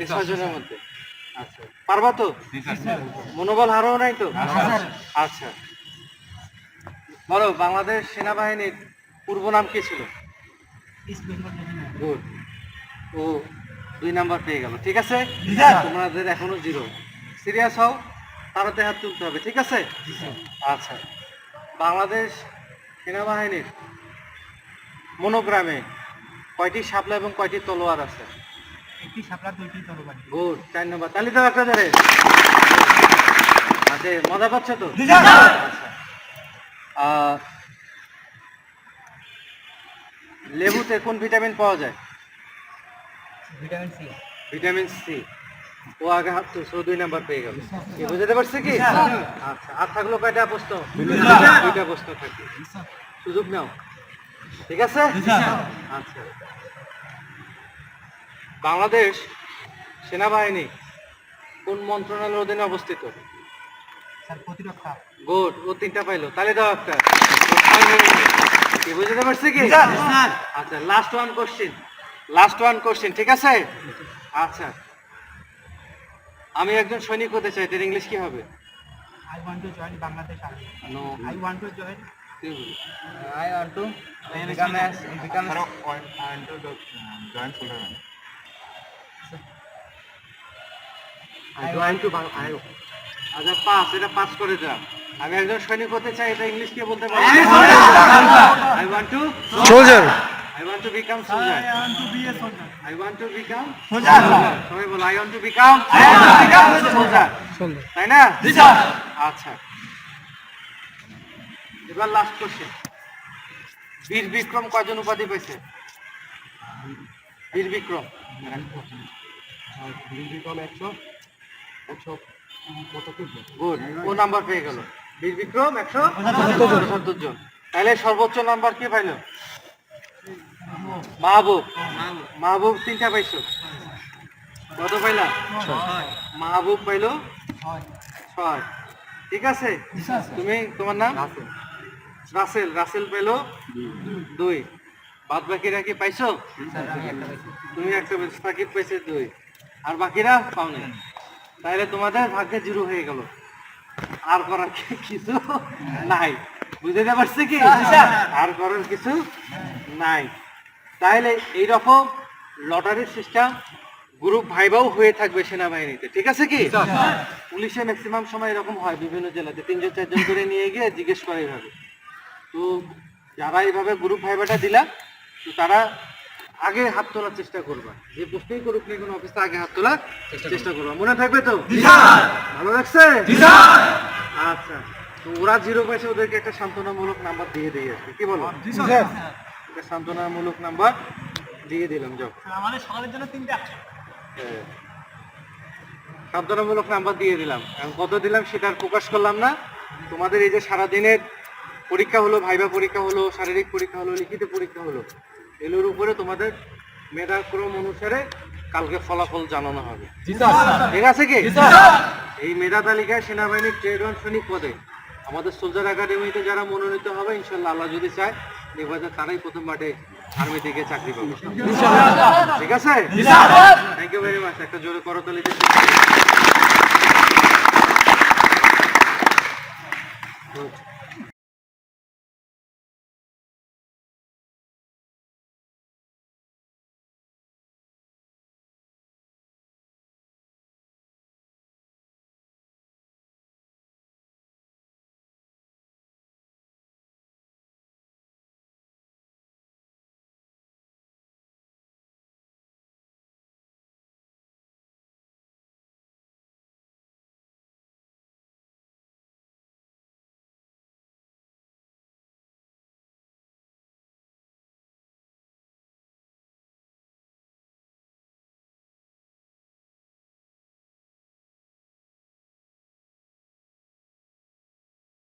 এই ছয়জনের মধ্যে। আচ্ছা পারবা তো? মনোবল হারাও নাই তো? আচ্ছা। বলো বাংলাদেশ সেনাবাহিনীর পূর্ব নাম কি ছিল? গুড। ও দুই নাম্বার পেয়ে গেল। ঠিক আছে? তোমাদের এখনও জিরো। সিরিয়াস হও তারাতে হাত তুলতে হবে ঠিক আছে? আচ্ছা। বাংলাদেশ সেনাবাহিনীর মনোগ্রামে কয়টি শাপলা এবং কয়টি তলোয়ার আছে? একটি শাপলা দুইটি তরবারি। গুড চার নম্বর। তালি দাও একটা ধরে। আচ্ছা মজা পাচ্ছ তো। আচ্ছা। লেবুতে কোন ভিটামিন পাওয়া যায়? Vitamin C. Vitamin C. ও আগে হাত তুলছো দুই নাম্বার পেয়ে গেল। কি বুঝতে পারছে কি? আচ্ছা আর থাকল কয়টা প্রশ্ন? দুইটা প্রশ্ন থাকবে সুযোগ নাও। ঠিক আছে? আচ্ছা। বাংলাদেশ সেনাবাহিনী কোন মন্ত্রণালয়ের অধীনে অবস্থিত? গুড ও তিনটা পাইলো। তাহলে দাও একটা। কি বুঝতে পারছে কি? আচ্ছা last one question last one question ঠিক আছে? আচ্ছা। আমি একজন সৈনিক হতে চাই এর ইংলিশ কি হবে? I want to join Bangladesh army no I want to join I want to a- become I join to I আচ্ছা পাস এটা পাস করে দাও আমি একজন সৈনিক হতে চাই এটা ইংলিশ কি বলতে পারি I want to soldier I want to become soldier I want to be a soldier I want to become soldier সবাই বলো I want to become soldier তাই না? আচ্ছা। এবার লাস্ট কোশ্চেন বীর বিক্রম কয়জন উপাধি পেয়েছে? বীর বিক্রম। গুড ও নাম্বার পেয়ে গেল। বীর বিক্রম একশো? পঁচাত্তর জন। তাহলে সর্বোচ্চ নাম্বার কি পাইলো? মাহবুব। মাহবুব তিনটা পাইছো। কত পাইলা? মাহবুব পাইলো? ছয়। ঠিক আছে? তুমি তোমার নাম? রাসেল। রাসেল। পেল দুই। বাদ বাকিরা কি পাইছো? তুমি একটা সাকিব পাইছে দুই। আর বাকিরা পাওনি? তাহলে তোমাদের ভাগ্যে জিরো হয়ে গেল। আর করার কিছু নাই। বুঝতে পারছি কি? আর করার কিছু নাই। তাহলে এইরকম লটারির সিস্টেম গ্রুপ ভাইবাও হয়ে থাকবে সেনাবাহিনীতে ঠিক আছে কি? পুলিশে ম্যাক্সিমাম সময় এরকম হয় বিভিন্ন জেলাতে। তিনজন চারজন করে নিয়ে গিয়ে জিজ্ঞেস করে এইভাবে তো যারা এইভাবে গ্রুপ ভাইবাটা দিলা তো তারা আগে হাত তোলার চেষ্টা করবা। যে প্রশ্নই করুক না কোনো অফিসে আগে হাত তোলার চেষ্টা করবা। মনে থাকবে তো? ভালো লাগছে? আচ্ছা। তো ওরা জিরো পাইছে ওদেরকে একটা সান্ত্বনামূলক নাম্বার দিয়ে দিয়ে আসবে কি বলো? একটা সান্ত্বনামূলক নাম্বার দিয়ে দিলাম যাও। আমাদের সকালের জন্য তিনটা হ্যাঁ। সান্ত্বনামূলক নাম্বার দিয়ে দিলাম। এখন কত দিলাম সেটা আর প্রকাশ করলাম না। তোমাদের এই যে সারাদিনের পরীক্ষা হলো ভাইবা পরীক্ষা হলো শারীরিক পরীক্ষা হলো লিখিত পরীক্ষা হলো এগুলোর উপরে তোমাদের মেধাক্রম অনুসারে কালকে ফলাফল জানানো হবে। ঠিক আছে কি? এই মেধা তালিকায় সেনাবাহিনীর ট্রেড ওয়ান সৈনিক পদে। আমাদের সোলজার একাডেমিতে যারা মনোনীত হবে ইনশাল্লাহ আল্লাহ যদি চায় নির্বাচন তারাই প্রথম মাঠে আর্মি থেকে চাকরি পাবে। ঠিক আছে? থ্যাংক ইউ ভেরি মাচ একটা জোরে করতালিতে Good.